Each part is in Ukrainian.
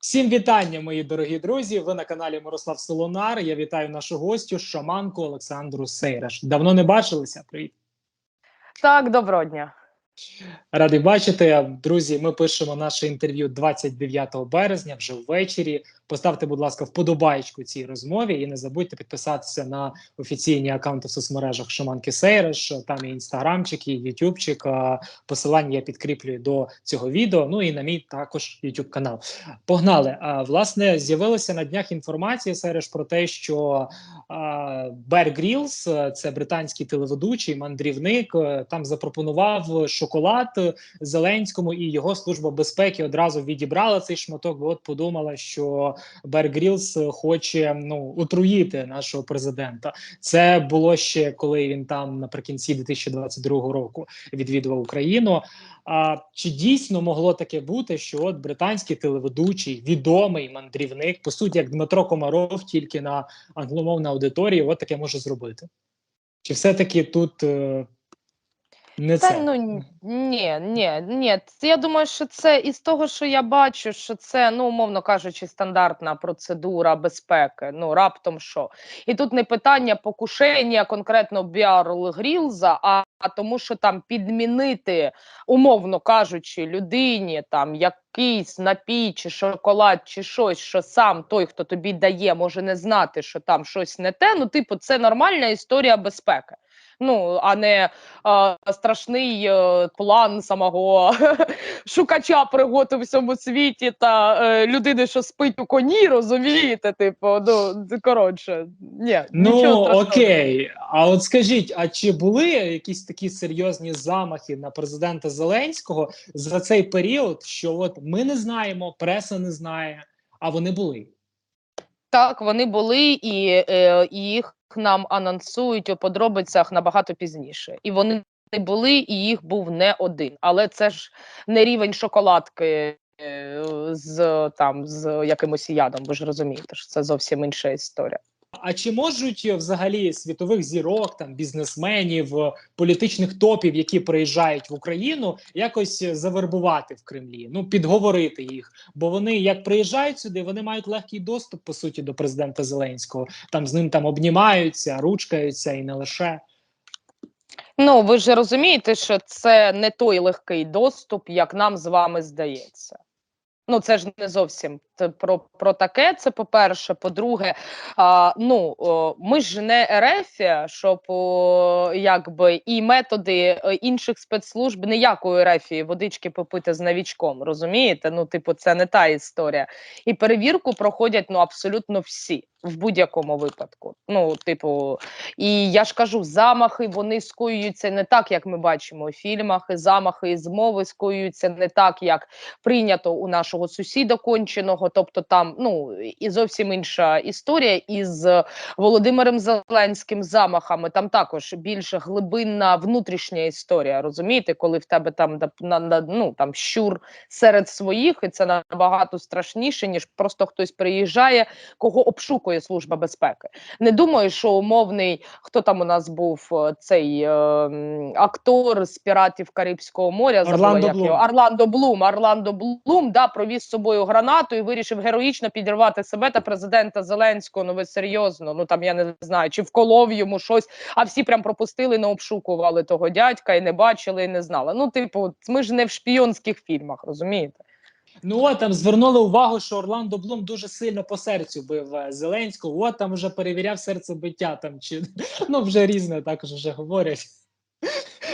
Всім вітання, мої дорогі друзі. Ви на каналі Мирослав Солонар. Я вітаю нашу гостю, шаманку Олександру Сейраш. Давно не бачилися. Привіт. Так, доброго дня. Радий бачити. Друзі, ми пишемо наше інтерв'ю 29 березня, вже ввечері. Поставте, будь ласка, вподобайку цій розмові і не забудьте підписатися на офіційні аккаунти в соцмережах Шаманки Сейреш. Там і інстаграмчик, і ютубчик. Посилання я підкріплюю до цього відео. Ну і на мій також ютуб канал. Погнали. А, власне, з'явилася на днях інформація Сейреш про те, що Бер Грілс, це британський телеведучий мандрівник, е, там запропонував шоколад Зеленському, і його служба безпеки одразу відібрала цей шматок, бо от подумала, що Бер Грілс хоче ну отруїти нашого президента. Це було ще коли він там наприкінці 2022 року відвідував Україну. А чи дійсно могло таке бути, що от британський телеведучий, відомий мандрівник, по суті, як Дмитро Комаров, тільки на англомовній аудиторії, от таке може зробити? Чи все-таки тут не Та це? ну ні, ні, ні. Я думаю, що це із того, що я бачу, що це, ну, умовно кажучи, стандартна процедура безпеки. Ну, раптом що. І тут не питання покушення конкретно Біарл Грілза, а, а тому, що там підмінити, умовно кажучи, людині там якийсь напій, чи шоколад, чи щось, що сам той, хто тобі дає, може не знати, що там щось не те. Ну, типу, це нормальна історія безпеки. Ну, а не а, страшний е, план самого шукача пригод у всьому світі та е, людини, що спить у коні, розумієте? Типу, ну коротше, ні, Ну окей, а от скажіть, а чи були якісь такі серйозні замахи на президента Зеленського за цей період, що от ми не знаємо, преса не знає, а вони були? Так, вони були, і, е, і їх нам анонсують у подробицях набагато пізніше. І вони були, і їх був не один. Але це ж не рівень шоколадки. е, З там з якимось ядом, ви ж розумієте, що це зовсім інша історія. А чи можуть е, взагалі світових зірок, там бізнесменів, е, політичних топів, які приїжджають в Україну, якось е, завербувати в Кремлі? Ну підговорити їх, бо вони як приїжджають сюди, вони мають легкий доступ по суті до президента Зеленського. Там з ним там обнімаються, ручкаються і не лише. Ну ви ж розумієте, що це не той легкий доступ, як нам з вами здається. Ну, це ж не зовсім про, про таке. Це по-перше. По-друге, а, ну ми ж не Ерефія, щоб о, якби і методи е, інших спецслужб ніякої Ерефії водички попити з новічком, розумієте? Ну, типу, це не та історія. І перевірку проходять ну абсолютно всі в будь-якому випадку. Ну, типу, і я ж кажу, замахи вони скоюються не так, як ми бачимо у фільмах. Замахи і змови скоюються не так, як прийнято у нашого сусіда конченого. Тобто, там ну і зовсім інша історія із Володимиром Зеленським замахами. Там також більш глибинна внутрішня історія. Розумієте, коли в тебе там на, на, ну, там щур серед своїх, і це набагато страшніше, ніж просто хтось приїжджає, кого обшукує служба безпеки. Не думаю, що умовний хто там у нас був е, цей е, актор з піратів Карибського моря. забула, як Блум. його Орландо Блум. Орландо Блум да провіз з собою гранату і вирішив героїчно підірвати себе та президента Зеленського. Ну ви серйозно? Ну там я не знаю, чи вколов йому щось, а всі прям пропустили, не обшукували того дядька і не бачили, і не знали. Ну, типу, ми ж не в шпіонських фільмах, розумієте? Ну от там звернули увагу, що Орландо Блум дуже сильно по серцю бив е, Зеленського. От там вже перевіряв серцебиття. Там чи ну вже різне також вже говорять.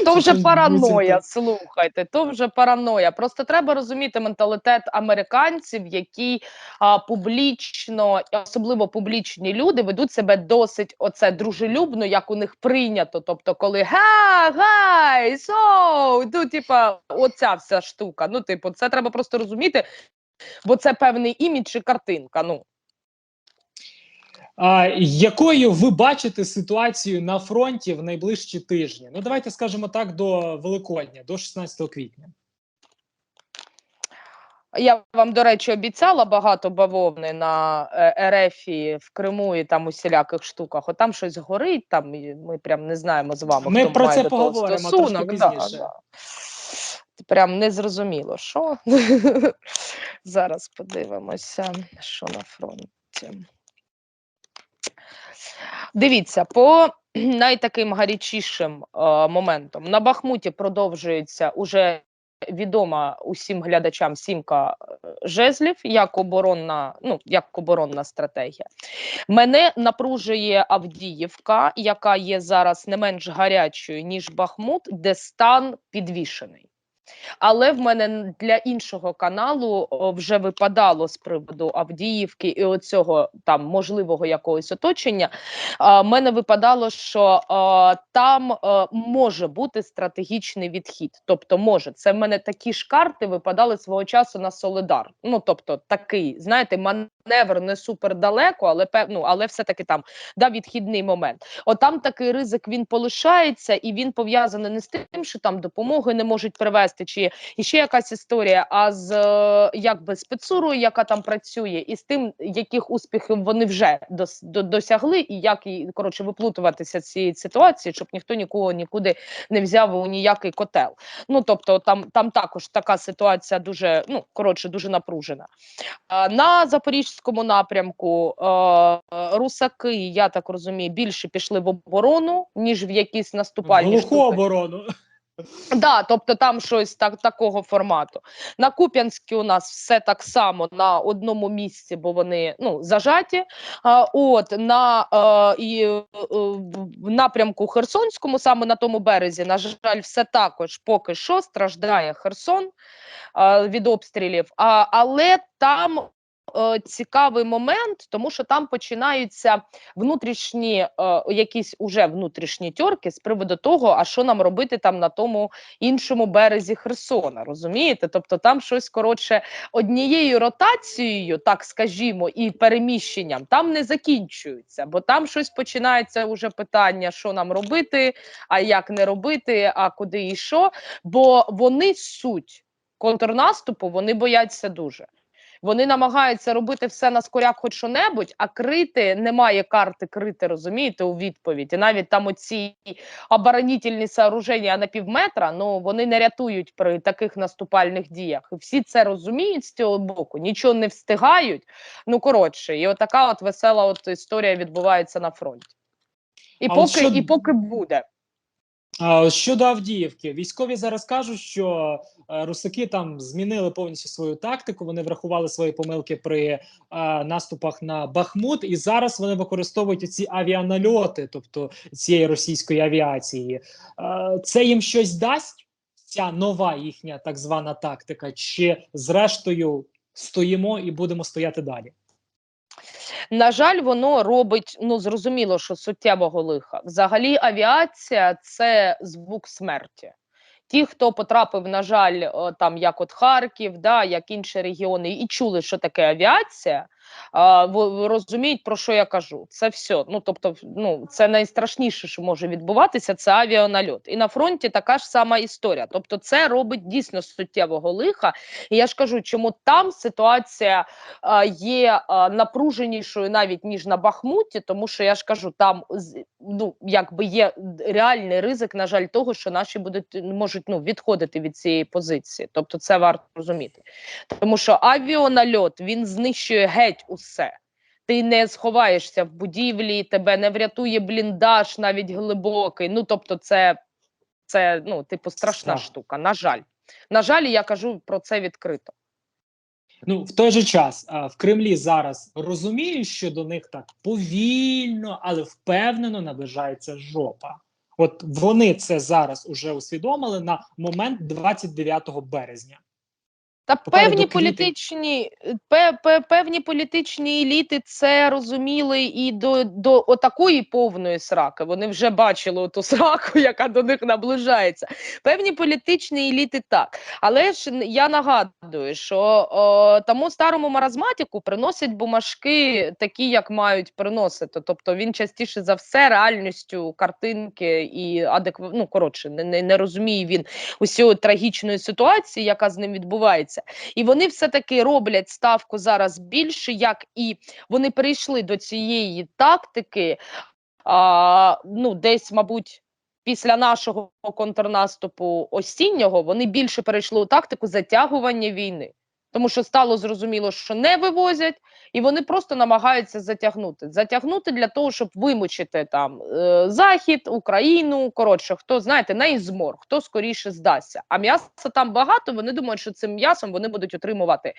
То вже параноя, слухайте, то вже параноя. Просто треба розуміти менталітет американців, які а, публічно, особливо публічні люди, ведуть себе досить оце дружелюбно, як у них прийнято. Тобто, коли га, гай, со, ну, типа, оця вся штука. Ну, типу, це треба просто розуміти, бо це певний імідж і картинка. Ну. А, якою ви бачите ситуацію на фронті в найближчі тижні? Ну давайте скажемо так до Великодня, до 16 квітня. Я вам, до речі, обіцяла багато бавовни на е, в Криму і там усіляких штуках. От там щось горить, там ми прям не знаємо з вами. Ми хто про має це поговоримо стосунок. трошки Да, пізніше. да. прям незрозуміло, що. Зараз подивимося, що на фронті. Дивіться, по найтаким гарячішим е, моментом на Бахмуті продовжується уже відома усім глядачам сімка е, жезлів як оборонна, ну як оборонна стратегія. Мене напружує Авдіївка, яка є зараз не менш гарячою ніж Бахмут, де стан підвішений. Але в мене для іншого каналу вже випадало з приводу Авдіївки і оцього там можливого якогось оточення. В мене випадало, що там може бути стратегічний відхід. Тобто, може, це в мене такі ж карти випадали свого часу на Солидар. Ну тобто, такий, знаєте, маневр не супер далеко, але певно, але все-таки там да, відхідний момент. От там такий ризик він полишається, і він пов'язаний не з тим, що там допомоги не можуть привезти, чи іще якась історія, а з е, якби спецурою, яка там працює, і з тим, яких успіхів вони вже дос, до, досягли, і як і коротше виплутуватися з цієї ситуації, щоб ніхто нікого нікуди не взяв у ніякий котел. Ну тобто, там там також така ситуація дуже ну коротше, дуже напружена. На запорізькому напрямку е, русаки, я так розумію, більше пішли в оборону ніж в якісь наступальні Глуху штуки. оборону. Да, тобто там щось так, такого формату. На Куп'янській у нас все так само на одному місці, бо вони ну, зажаті. А, от на е, і, е, в напрямку Херсонському, саме на тому березі, на жаль, все також поки що страждає Херсон е, від обстрілів. А, але там. Е, Цікавий момент, тому що там починаються внутрішні, е, якісь уже внутрішні тьорки з приводу того, а що нам робити там на тому іншому березі Херсона. Розумієте? Тобто там щось коротше однією ротацією, так скажімо, і переміщенням там не закінчуються, бо там щось починається уже питання, що нам робити, а як не робити, а куди і що. Бо вони суть контрнаступу, вони бояться дуже. Вони намагаються робити все на скоряк, хоч що-небудь, а крити немає карти крити, розумієте, у відповідь. І навіть там оці оборонітельні сооруження на півметра, ну вони не рятують при таких наступальних діях. І всі це розуміють з цього боку, нічого не встигають. Ну коротше, і отака от весела от історія відбувається на фронті. І А поки, що- і поки буде. А щодо Авдіївки, військові зараз кажуть, що е, русаки там змінили повністю свою тактику. Вони врахували свої помилки при е, наступах на Бахмут, і зараз вони використовують ці авіанальоти, тобто цієї російської авіації. Е, це їм щось дасть? Ця нова їхня так звана тактика, чи зрештою стоїмо і будемо стояти далі? На жаль, воно робить ну зрозуміло, що суттєвого лиха. Взагалі, авіація це звук смерті. Ті, хто потрапив, на жаль, там як от Харків, да, як інші регіони, і чули, що таке авіація, а, в- в- розуміють, про що я кажу. Це все. Ну тобто, ну це найстрашніше, що може відбуватися, це авіанальот. І на фронті така ж сама історія. Тобто, це робить дійсно суттєвого лиха. І я ж кажу, чому там ситуація а, є а, напруженішою навіть ніж на Бахмуті, тому що я ж кажу, там ну якби є реальний ризик, на жаль, того, що наші будуть можуть ну відходити від цієї позиції. Тобто, це варто розуміти, тому що авіанальот він знищує геть усе. Ти не сховаєшся в будівлі, тебе не врятує бліндаж, навіть глибокий. Ну тобто, це, це ну, типу, страшна Страх. штука. На жаль, на жаль, я кажу про це відкрито. Ну, в той же час в Кремлі зараз розуміють, що до них так повільно, але впевнено наближається жопа. От вони це зараз уже усвідомили на момент 29 березня. Та певні політичні пе, пе, певні політичні еліти це розуміли і до, до отакої повної сраки. Вони вже бачили ту сраку, яка до них наближається. Певні політичні еліти так. Але ж я нагадую, що о, тому старому маразматику приносять бумажки такі, як мають приносити. Тобто він частіше за все реальністю картинки і адекв... ну, коротше, не, не, не розуміє він усієї трагічної ситуації, яка з ним відбувається. І вони все-таки роблять ставку зараз більше, як і вони перейшли до цієї тактики, а, ну, десь, мабуть. після нашого контрнаступу осіннього вони більше перейшли у тактику затягування війни. Тому що стало зрозуміло, що не вивозять, і вони просто намагаються затягнути. Затягнути для того, щоб вимучити там е, Захід, Україну. Коротше, хто знаєте, на ізмор, хто скоріше здасться. А м'яса там багато. Вони думають, що цим м'ясом вони будуть отримувати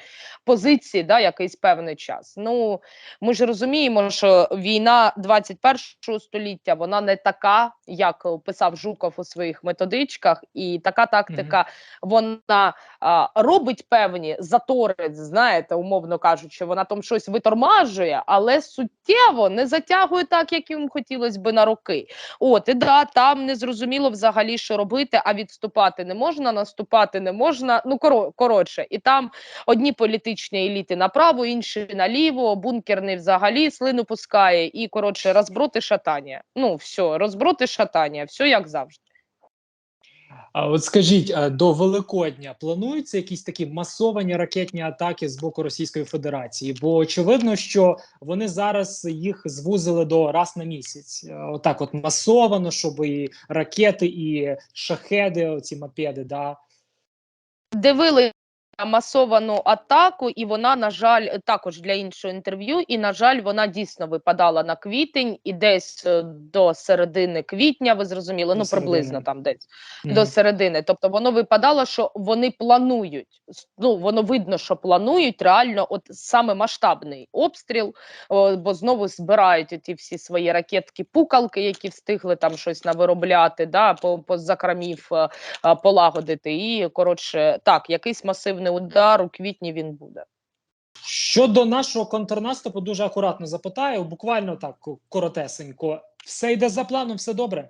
позиції да, якийсь певний час. Ну ми ж розуміємо, що війна 21 століття вона не така, як писав Жуков у своїх методичках, і така тактика вона а, робить певні затори, знаєте, умовно кажучи, вона там щось витормажує, але суттєво не затягує так, як їм хотілося би на роки. От і да, там не зрозуміло взагалі, що робити, а відступати не можна, наступати не можна. Ну коротше, і там одні політичні еліти направо, інші наліво, бункерний взагалі слину пускає, і коротше, розброти шатання. Ну все, розброти шатання, все як завжди. А от скажіть, до Великодня плануються якісь такі масовані ракетні атаки з боку Російської Федерації? Бо очевидно, що вони зараз їх звузили до раз на місяць. Е, Отак, от масовано, щоб і ракети, і шахеди, оці мопеди, да. дивили масовану атаку, і вона, на жаль, також для іншого інтерв'ю. І на жаль, вона дійсно випадала на квітень і десь е, до середини квітня. Ви зрозуміли, До ну приблизно середини. там десь Мгм. до середини. Тобто воно випадало, що вони планують. Ну воно видно, що планують реально, от саме масштабний обстріл, о, бо знову збирають ті всі свої ракетки, пукалки, які встигли там щось навиробляти, да, по, по закрамів е, е, полагодити. І коротше, так, якийсь масивний удар у квітні він буде. Щодо нашого контрнаступу, дуже акуратно запитаю, буквально так коротесенько. Все йде за планом, все добре.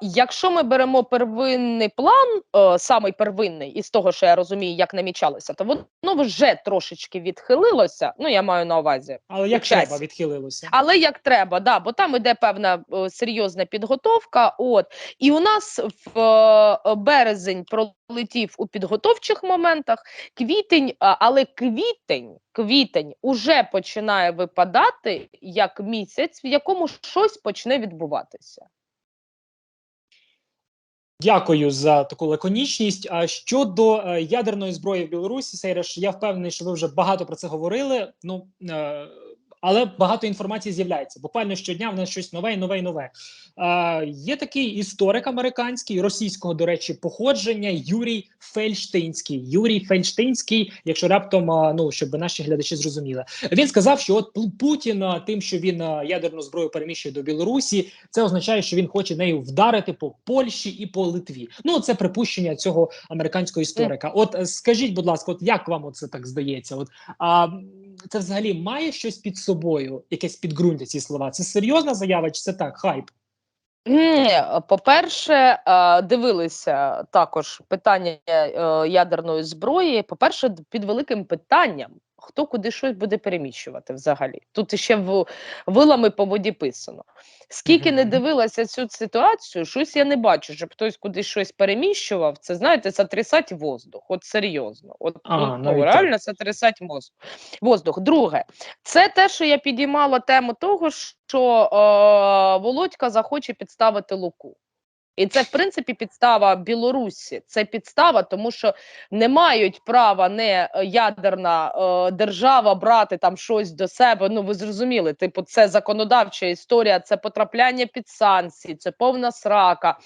Якщо ми беремо первинний план, е, самий первинний, із того, що я розумію, як намічалося, то воно вже трошечки відхилилося. Ну, я маю на увазі. Але як Час. треба відхилилося. Але як треба, да, бо там іде певна е, серйозна підготовка. От і у нас в е, березень пролетів у підготовчих моментах. Квітень, але квітень, квітень уже починає випадати як місяць, в якому щось почне відбуватися. Дякую за таку лаконічність. А щодо е, ядерної зброї в Білорусі, Сейреш, я впевнений, що ви вже багато про це говорили. Ну е, але багато інформації з'являється. Буквально щодня в нас щось нове і нове і нове. Е, є такий історик американський, російського, до речі, походження Юрій Фельштинський. Юрій Фельштинський, якщо раптом, е, ну щоб наші глядачі зрозуміли, він сказав, що от Пу- Путін е, тим, що він е, ядерну зброю переміщує до Білорусі, це означає, що він хоче нею вдарити по Польщі і по Литві. Ну це припущення цього американського історика. От скажіть, будь ласка, от як вам це так здається? От а це взагалі має щось під собою, якесь підґрунтя ці слова? Це серйозна заява, чи це так? Хайп? Ні, по-перше, е, дивилися також питання е, ядерної зброї. По-перше, під великим питанням, хто куди щось буде переміщувати взагалі. Тут іще в вилами по воді писано. Скільки не дивилася цю ситуацію, щось я не бачу, щоб хтось кудись щось переміщував. Це знаєте, сотрясать воздух. От серйозно. От А, ну, реально сотрясать воздух. Воздух. Друге, це те, що я підіймала тему того, що е, Володька захоче підставити Луку. І це, в принципі, підстава Білорусі. Це підстава, тому що не мають права не е, ядерна е, держава брати там щось до себе. Ну ви зрозуміли, типу, це законодавча історія, це потрапляння під санкції, це повна срака.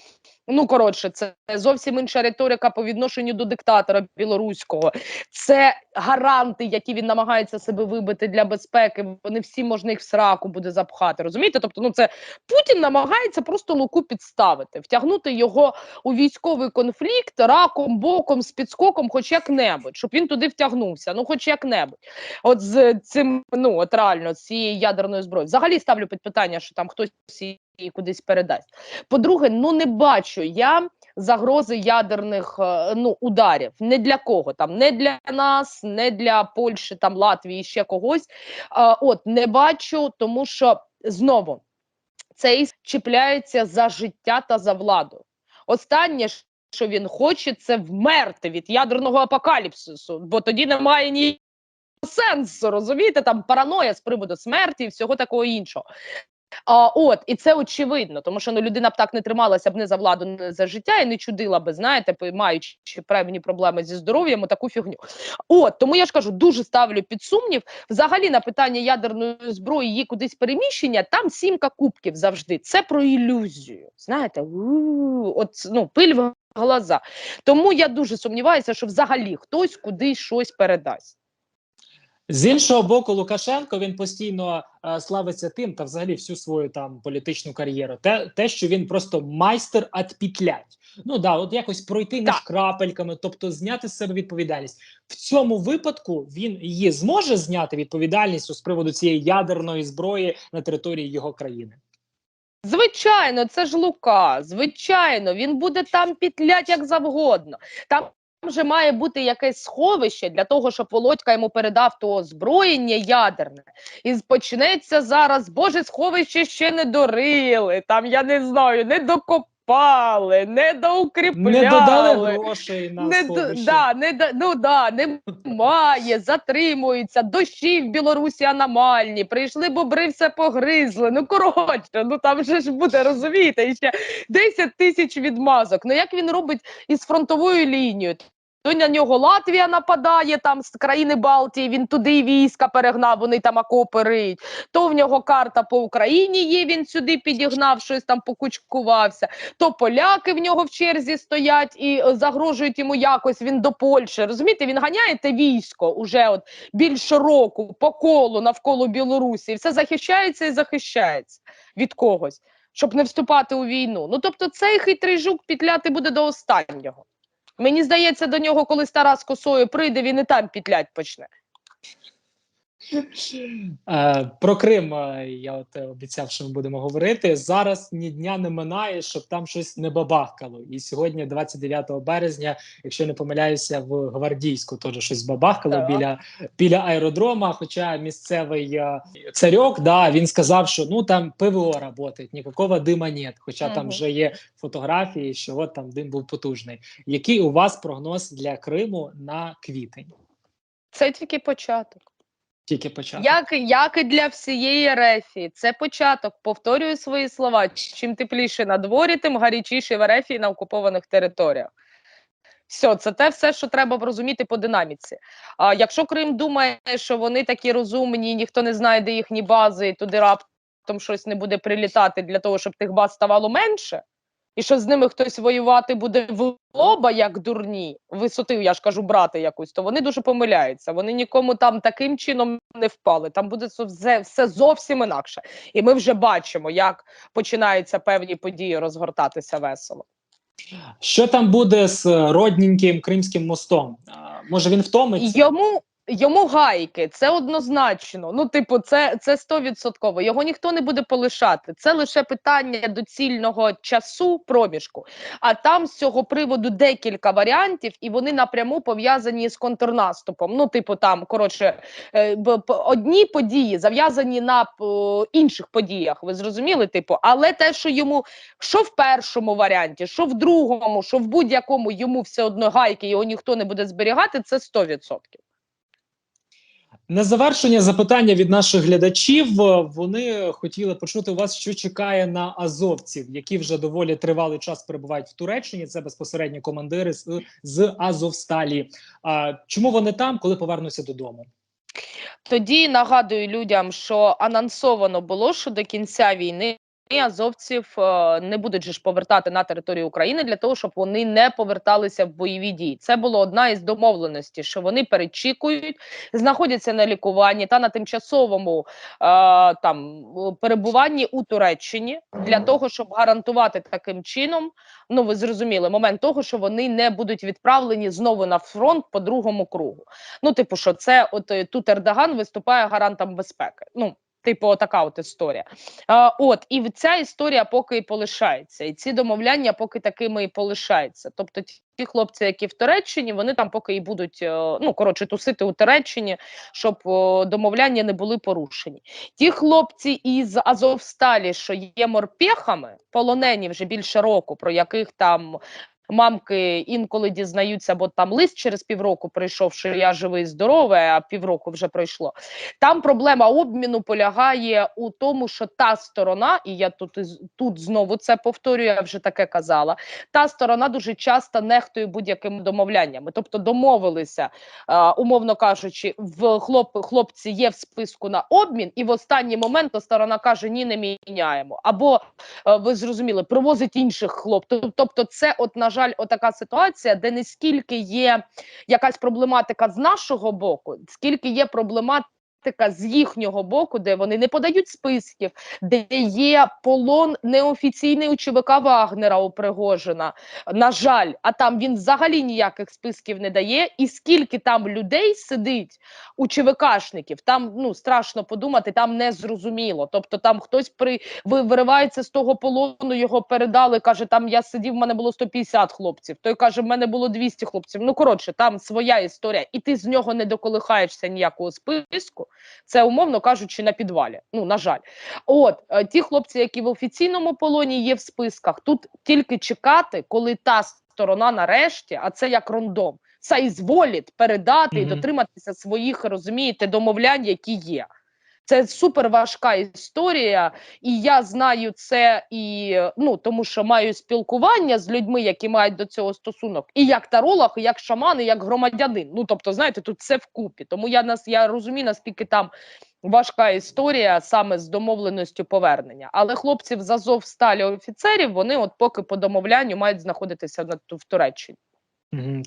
Ну коротше, це зовсім інша риторика по відношенню до диктатора білоруського. Це гаранти, які він намагається себе вибити для безпеки. Вони всі можна їх в сраку буде запхати. Розумієте? Тобто, ну це Путін намагається просто луку підставити, втягнути його у військовий конфлікт раком, боком, з підскоком, хоч як-небудь, щоб він туди втягнувся. Ну, хоч як-небудь. От з цим, ну от реально, з цією ядерною зброєю. Взагалі ставлю під питання, що там хтось її кудись передасть. По-друге, ну не бачу я загрози ядерних е, ну ударів. Не для кого там, не для нас, не для Польщі, там Латвії, ще когось. А, от не бачу, тому що знову цей чіпляється за життя та за владу. Останнє, що він хоче, це вмерти від ядерного апокаліпсису, бо тоді немає ні сенсу, розумієте, там параноя з приводу смерті і всього такого іншого. А, от, і це очевидно, тому що ну, людина б так не трималася б не за владу, не за життя і не чудила би, знаєте, маючи певні проблеми зі здоров'ям, таку фігню. От тому я ж кажу, дуже ставлю під сумнів. Взагалі на питання ядерної зброї, її кудись переміщення, там сімка кубків завжди. Це про ілюзію. Знаєте, от ну пиль в глаза. Тому я дуже сумніваюся, що взагалі хтось кудись щось передасть. З іншого боку, Лукашенко він постійно е, славиться тим, та взагалі всю свою там політичну кар'єру. Те, те, що він просто майстер отпітлять. Ну да, от якось пройти між крапельками, тобто зняти з себе відповідальність. В цьому випадку він її зможе зняти відповідальність з приводу цієї ядерної зброї на території його країни. Звичайно, це ж Лука. Звичайно, він буде там пітлять як завгодно. Там вже має бути якесь сховище для того, щоб Володька йому передав то озброєння ядерне. І почнеться зараз. Боже, сховище ще не дорили. Там я не знаю, не докопали, не доукріпляли. Не додали грошей на Не, сховище. да, не, ну да, немає, затримуються, дощі в Білорусі аномальні, прийшли бобри, все погризли. Ну коротше, ну там же ж буде, розумієте, ще 10 тисяч відмазок. Ну як він робить із фронтовою лінією? То на нього Латвія нападає там з країни Балтії, він туди війська перегнав, вони там окопи риють. То в нього карта по Україні є, він сюди підігнав, щось там покучкувався то поляки в нього в черзі стоять і е, загрожують йому якось. Він до Польщі. Розумієте, він ганяє те військо уже от більше року по колу навколо Білорусі, і все захищається і захищається від когось, щоб не вступати у війну. Ну тобто, цей хитрий жук пітляти буде до останнього. Мені здається, до нього, коли Тарас косою прийде, він і там пітлять почне. Е, про Крим е, я от обіцяв, що ми будемо говорити. Зараз ні дня не минає, щоб там щось не бабахкало. І сьогодні, 29 березня, якщо не помиляюся, в гвардійську теж щось бабахкало Так. біля біля аеродрома. Хоча місцевий е, царьок, да, він сказав, що ну там ПВО працює, ніякого дима нет. Хоча там вже є фотографії, що от там дим був потужний. Який у вас прогноз для Криму на квітень? Це тільки початок. Тільки почав. Як, як і для всієї рефії, це початок. Повторюю свої слова. Чим тепліше на дворі, тим гарячіше в рефії на окупованих територіях. Все, це те все, що треба розуміти по динаміці. А якщо Крим думає, що вони такі розумні, ніхто не знає, де їхні бази, і туди раптом щось не буде прилітати для того, щоб тих баз ставало менше, і що з ними хтось воювати буде в лоба, як дурні, висоти, я ж кажу, брати якусь, то вони дуже помиляються. Вони нікому там таким чином не впали. Там буде все, все зовсім інакше. І ми вже бачимо, як починаються певні події розгортатися весело. Що там буде з родненьким Кримським мостом? Може він втомиться? Йому йому гайки, це однозначно. Ну, типу, це це стовідсотково. Його ніхто не буде полишати. Це лише питання доцільного часу проміжку. А там з цього приводу декілька варіантів, і вони напряму пов'язані з контрнаступом. Ну, типу, там коротше, е, одні події зав'язані на інших подіях. Ви зрозуміли? Типу, але те, що йому що в першому варіанті, що в другому, що в будь-якому йому все одно гайки, його ніхто не буде зберігати, це 100%. На завершення запитання від наших глядачів. Вони хотіли почути у вас, що чекає на азовців, які вже доволі тривалий час перебувають в Туреччині. Це безпосередньо командири з, з Азовсталі. А чому вони там, коли повернуться додому? Тоді нагадую людям, що анонсовано було, що до кінця війни азовців е, не будуть же ж повертати на територію України для того, щоб вони не поверталися в бойові дії. Це була одна із домовленостей, що вони перечікують, знаходяться на лікуванні та на тимчасовому е, там перебуванні у Туреччині для того, щоб гарантувати таким чином. Ну ви зрозуміли момент того, що вони не будуть відправлені знову на фронт по другому кругу. Ну, типу, що це от е, тут Ердоган виступає гарантом безпеки. Ну, типу, така от історія. А, от і ця історія поки і полишається, і ці домовляння поки такими і полишаються. Тобто, ті- хлопці, які в Туреччині, вони там поки і будуть е, ну коротше тусити у Туреччині, щоб домовляння не були порушені. Ті хлопці із Азовсталі, що є морпехами, полонені вже більше року, про яких там мамки інколи дізнаються, бо там лист через півроку прийшов, що я живий, здоровий, а півроку вже пройшло. Там проблема обміну полягає у тому, що та сторона, і я тут тут знову це повторюю, я вже таке казала. Та сторона дуже часто нехтує будь-якими домовляннями, тобто домовилися, умовно кажучи, в хлоп, хлопці є в списку на обмін, і в останній момент та сторона каже: ні, не міняємо. Або е, ви зрозуміли, привозить інших хлопців. Тобто, це, от на жаль, отака ситуація, де не скільки є якась проблематика з нашого боку, скільки є проблематика. З їхнього боку, де вони не подають списків, де є полон неофіційний у ЧВК Вагнера у Пригожина. На жаль, а там він взагалі ніяких списків не дає. І скільки там людей сидить у ЧВКшників, там ну страшно подумати, там не зрозуміло. Тобто там хтось при виривається з того полону, його передали. каже: там я сидів, в мене було 150 хлопців. Той каже, в мене було 200 хлопців. Ну коротше, там своя історія, і ти з нього не доколихаєшся ніякого списку. Це умовно кажучи на підвалі. Ну на жаль, от е, ті хлопці, які в офіційному полоні є в списках, тут тільки чекати, коли та сторона нарешті, а це як рондом, соізволить передати і дотриматися своїх, розумієте, домовлянь, які є. Це супер важка історія, і я знаю це і ну тому, що маю спілкування з людьми, які мають до цього стосунок, і як таролог, і як шаман, і як громадянин. Ну тобто, знаєте, тут все вкупі. Тому я нас я розумію, наскільки там важка історія саме з домовленістю повернення. Але хлопців з Азов сталі офіцерів вони, от поки по домовлянню, мають знаходитися на в Туреччині.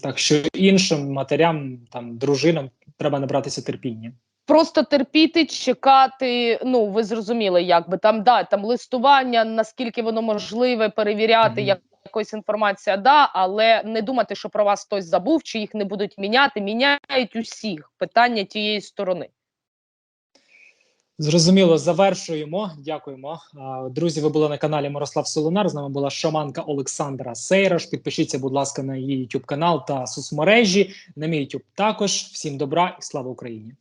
Так що іншим матерям, там дружинам треба набратися терпіння. Просто терпіти, чекати. Ну ви зрозуміли, як би там да там листування, наскільки воно можливе, перевіряти як якась інформація, да, але не думати, що про вас хтось забув, чи їх не будуть міняти. Міняють усіх питання тієї сторони. Зрозуміло, завершуємо. Дякуємо. Друзі, ви були на каналі Мирослав Солонар. З нами була шаманка Олександра Сейраш. Підпишіться, будь ласка, на її YouTube канал та соцмережі. На мій YouTube також. Всім добра і слава Україні!